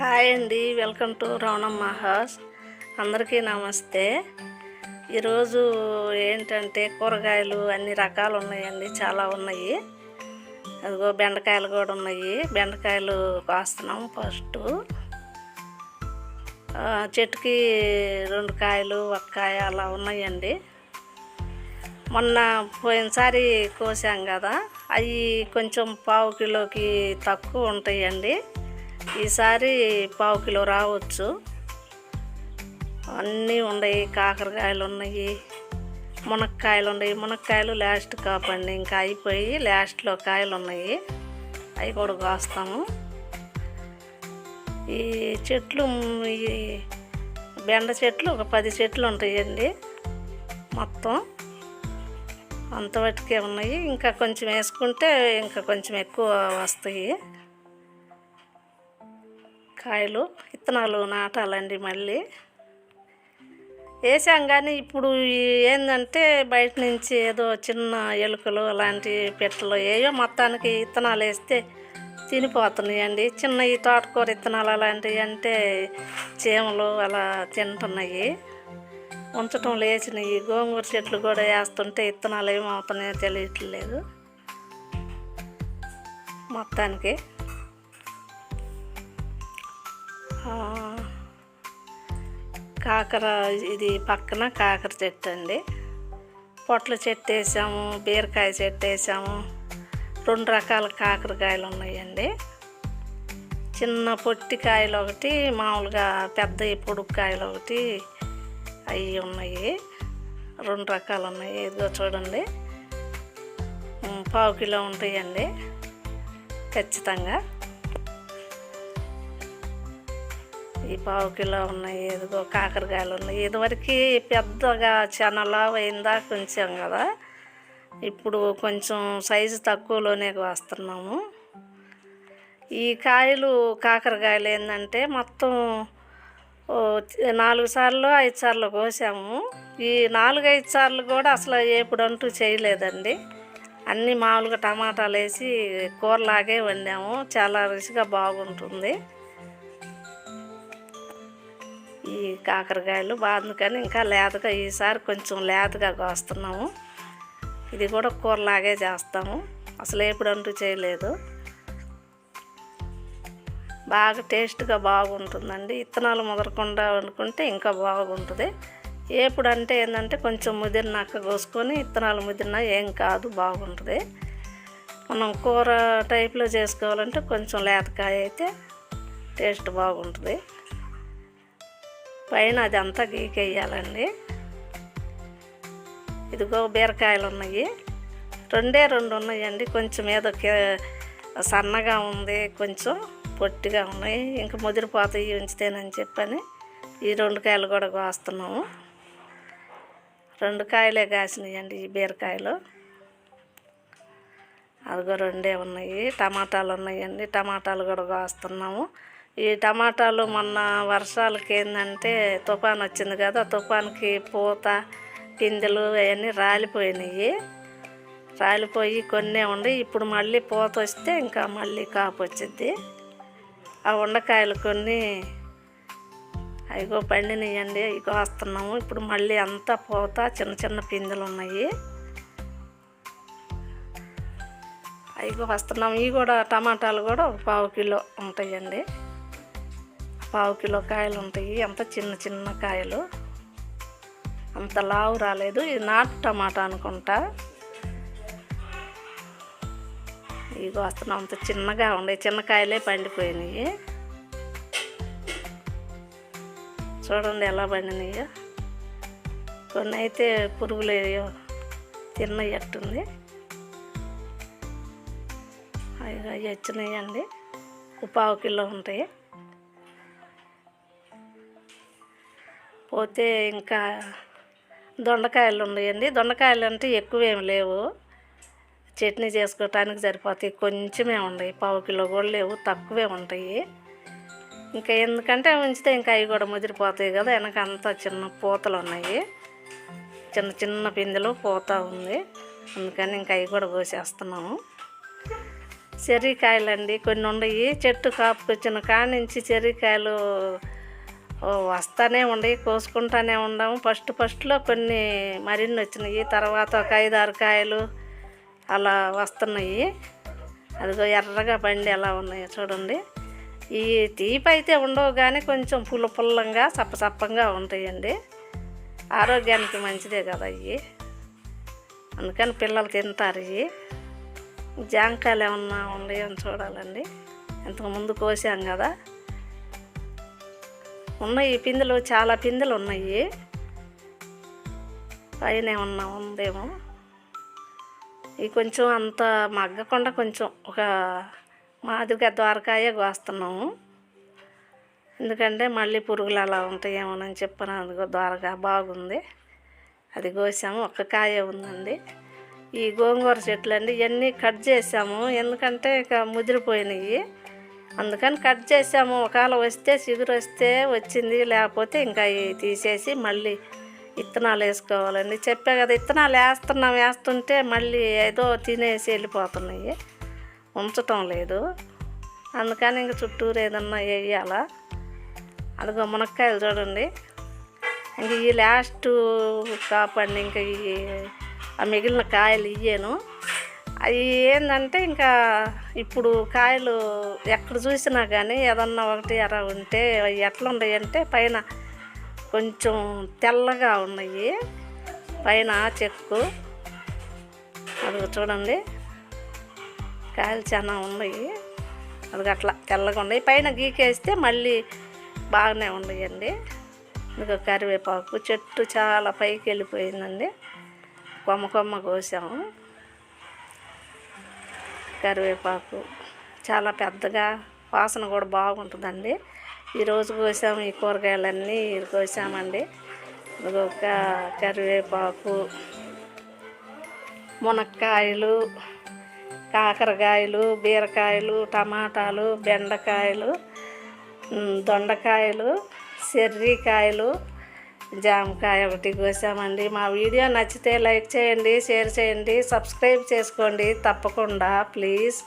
Hi అండి welcome to Ravanamma house. అందరికీ నమస్తే. ఈరోజు ఏంటంటే కూరగాయలు అన్ని రకాలు ఉన్నాయండి చాలా ఉన్నాయి. అదిగో బెండకాయలు కూడా ఉన్నాయి. బెండకాయలు కాస్తున్నాం ఫస్ట్. చెట్టుకి రెండు కాయలు ఒక కాయ అలా ఉన్నాయండి. మొన్న పోయినసారి కోసాం కదా అవి కొంచెం పావు కిలోకి తక్కువ ఉంటాయండి. ఈసారి పావు కిలో రావచ్చు. అన్నీ ఉన్నాయి కాకరకాయలు ఉన్నాయి మునక్కాయలు ఉన్నాయి మునక్కాయలు లాస్ట్ కాపండి. ఇంకా అయిపోయి లాస్ట్లో కాయలు ఉన్నాయి. అవి కూడా కాస్తాము. ఈ చెట్లు ఈ బెండ చెట్లు ఒక పది చెట్లు ఉంటాయండి మొత్తం. అంతవరకే ఉన్నాయి. ఇంకా కొంచెం వేసుకుంటే ఇంకా కొంచెం ఎక్కువ వస్తాయి. కాయలు విత్తనాలు నాటాలండి మళ్ళీ. వేసాం కానీ ఇప్పుడు ఏంటంటే బయట నుంచి ఏదో చిన్న ఎలుకలు అలాంటి పెట్టలు ఏయో మొత్తానికి విత్తనాలు వేస్తే తినిపోతున్నాయండి. చిన్న ఈ తోటకూర విత్తనాలు అలాంటివి అంటే చీమలు అలా తింటున్నాయి. ఉంచటం లేచినాయి గోంగూర చెట్లు కూడా వేస్తుంటే విత్తనాలు ఏమవుతున్నాయో తెలియట్లేదు. మొత్తానికి కాకర ఇది పక్కన కాకర చెట్టు అండి. పొట్ల చెట్టు వేసాము బీరకాయ చెట్టు వేసాము. రెండు రకాల కాకరకాయలు ఉన్నాయండి. చిన్న పొట్టి కాయలు ఒకటి మామూలుగా పెద్ద పొడుగు కాయలు ఒకటి అవి ఉన్నాయి. రెండు రకాలు ఉన్నాయి. ఇదిగో చూడండి. పావు కిలో ఉంటాయండి. ఖచ్చితంగా. ఈ పావు కిలో ఉన్నాయి ఏదిగో కాకరకాయలు ఉన్నాయి. ఇదివరకు పెద్దగా చెనలా అయిందా కొంచెం కదా. ఇప్పుడు కొంచెం సైజు తక్కువలోనే వస్తున్నాము. ఈ కాయలు కాకరకాయలు ఏంటంటే మొత్తం నాలుగు సార్లు ఐదు సార్లు కోసాము. ఈ నాలుగు ఐదు సార్లు కూడా అసలు ఎప్పుడంటూ చేయలేదండి. అన్నీ మామూలుగా టమాటాలు వేసి కూరలాగే వండాము. చాలా రుచిగా బాగుంటుంది. ఈ కాకరకాయలు బాగుంది కానీ ఇంకా లేతగా ఈసారి కొంచెం లేతగా కోస్తున్నాము. ఇది కూడా కూరలాగే చేస్తాము. అసలు ఎప్పుడంటూ చేయలేదు. బాగా టేస్ట్గా బాగుంటుందండి. ఇత్తనాలు ముదరకుండా వండుకుంటే ఇంకా బాగుంటుంది. ఏపుడు అంటే ఏంటంటే కొంచెం ముదిరినాక కోసుకొని ఇత్తనాలు ముదిరినా ఏం కాదు బాగుంటుంది. మనం కూర టైప్లో చేసుకోవాలంటే కొంచెం లేతకాయ అయితే టేస్ట్ బాగుంటుంది. పైన అది అంతా గీకేయాలండి. ఇదిగో బీరకాయలు ఉన్నాయి. రెండే రెండు ఉన్నాయండి. కొంచెం ఏదో కే- సన్నగా ఉంది కొంచెం పొట్టిగా ఉన్నాయి. ఇంకా ముదిరిపోతాయి ఉంచితేనని చెప్పని ఈ రెండు కాయలు కూడా కోస్తున్నాము. రెండు కాయలే కాసినాయండి ఈ బీరకాయలు. అదిగో రెండే ఉన్నాయి. టమాటాలు ఉన్నాయండి. టమాటాలు కూడా కోస్తున్నాము. ఈ టమాటాలు మొన్న వర్షాలకి ఏంటంటే తుఫాన్ వచ్చింది కదా తుఫాన్కి పూత పిందెలు అవన్నీ రాలిపోయినాయి. రాలిపోయి కొన్నే ఉండి ఇప్పుడు మళ్ళీ పూత వస్తే ఇంకా మళ్ళీ కాపు వచ్చింది. ఆ ఉండకాయలు కొన్ని అవిగో పండినాయండి ఇగో వస్తున్నాము. ఇప్పుడు మళ్ళీ అంతా పూత చిన్న చిన్న పిందెలు ఉన్నాయి. అయిగో వస్తున్నాము. ఇవి కూడా టమాటాలు కూడా ఒక పావు కిలో ఉంటాయండి. పావు కిలో కాయలు ఉంటాయి. అంత చిన్న చిన్న కాయలు. అంత లావు రాలేదు. ఇది నాటు టమాటా అనుకుంటా. ఇవి వస్తున్నాం అంత చిన్నగా ఉండే చిన్న కాయలే పండిపోయినాయి. చూడండి ఎలా పండినాయో. కొన్ని అయితే పురుగులు ఏయో తిన్నయ్యట్టుంది. అవి అవి వచ్చినాయండి ఉపావు పావు కిలో ఉంటాయి. పోతే ఇంకా దొండకాయలు ఉన్నాయండి. దొండకాయలు అంటే ఎక్కువేం లేవు. చట్నీ చేసుకోవటానికి సరిపోతాయి. కొంచెమే ఉన్నాయి. పావు కిలో కూడా లేవు. తక్కువే ఉంటాయి. ఇంకా ఎందుకంటే ఉంచితే ఇంకా అవి కూడా ముదిరిపోతాయి కదా. వెనక అంతా చిన్న పూతలు ఉన్నాయి. చిన్న చిన్న పిందెలు పూత ఉంది. అందుకని ఇంకా అవి కూడా కోసేస్తున్నాము. చెర్రీకాయలండి. కొన్ని ఉన్నాయి. చెట్టు కాపుకొచ్చిన కాడ నుంచి చెర్రీకాయలు వస్తానే ఉండయి కోసుకుంటానే ఉండము ఫస్ట్ ఫస్ట్లో కొన్ని మరిన్ని వచ్చినాయి. తర్వాత ఒక ఐదు ఆరు కాయలు అలా వస్తున్నాయి. అదిగో ఎర్రగా బండి ఎలా ఉన్నాయో చూడండి. ఈ తీపి అయితే ఉండవు కానీ కొంచెం పుల్ల పుల్లంగా సప్పసప్పంగా ఉంటాయండి. ఆరోగ్యానికి మంచిదే కదా ఇవి అందుకని పిల్లలు తింటారు ఇవి. జాంకాయలు ఏమన్నా ఉన్నాయో అని చూడాలండి. ఇంతకు ముందు కోసాం కదా. ఉన్నాయి పిందెలు చాలా పిందెలు ఉన్నాయి. పైన ఏమన్నా ఉందేమో. ఇవి కొంచెం అంత మగ్గకుండా కొంచెం ఒక మాదిరిగా ద్వారకాయ కోస్తున్నాము. ఎందుకంటే మళ్ళీ పురుగులు అలా ఉంటాయేమోనని చెప్పాను అదిగో ద్వారకా బాగుంది. అది కోసాము ఒక్క కాయ ఉందండి. ఈ గోంగూర చెట్లు అండి ఇవన్నీ కట్ చేసాము. ఎందుకంటే ఇక ముదిరిపోయినాయి. అందుకని కట్ చేసాము. ఒకవేళ వస్తే చిగురు వస్తే వచ్చింది. లేకపోతే ఇంకా తీసేసి మళ్ళీ విత్తనాలు వేసుకోవాలండి. చెప్పే కదా విత్తనాలు వేస్తున్నాం. వేస్తుంటే మళ్ళీ ఏదో తినేసి వెళ్ళిపోతున్నాయి. ఉంచటం లేదు. అందుకని ఇంక చుట్టూరు ఏదన్నా వేయాలా? అదిగో మునక్కాయలు చూడండి. ఇంక ఈ లాస్ట్ కాపండి. ఇంకా ఈ ఆ మిగిలిన కాయలు ఇయ్యాను. అవి ఏంటంటే ఇంకా ఇప్పుడు కాయలు ఎక్కడ చూసినా కానీ ఏదన్నా ఒకటి ఎర ఉంటే అవి ఎట్లా ఉన్నాయి అంటే పైన కొంచెం తెల్లగా ఉన్నాయి. పైన చెక్కు. అది చూడండి. కాయలు చాలా ఉన్నాయి. అది అట్లా తెల్లగా ఉన్నాయి. పైన గీకేస్తే మళ్ళీ బాగానే ఉన్నాయండి. ఇంకా కరివేపాకు చెట్టు చాలా పైకి వెళ్ళిపోయిందండి. కొమ్మ కొమ్మ కోసాము. కరివేపాకు. చాలా పెద్దగా వాసన కూడా బాగుంటుందండి. ఈరోజు కోసాము ఈ కూరగాయలన్నీ కోసామండి. ఒక కరివేపాకు మునక్కాయలు కాకరకాయలు బీరకాయలు టమాటాలు బెండకాయలు దొండకాయలు చెర్రీకాయలు జామకాయ ఒకటి కోసామండి. మా వీడియో నచ్చితే లైక్ చేయండి షేర్ చేయండి సబ్స్క్రైబ్ చేసుకోండి. తప్పకుండా ప్లీజ్.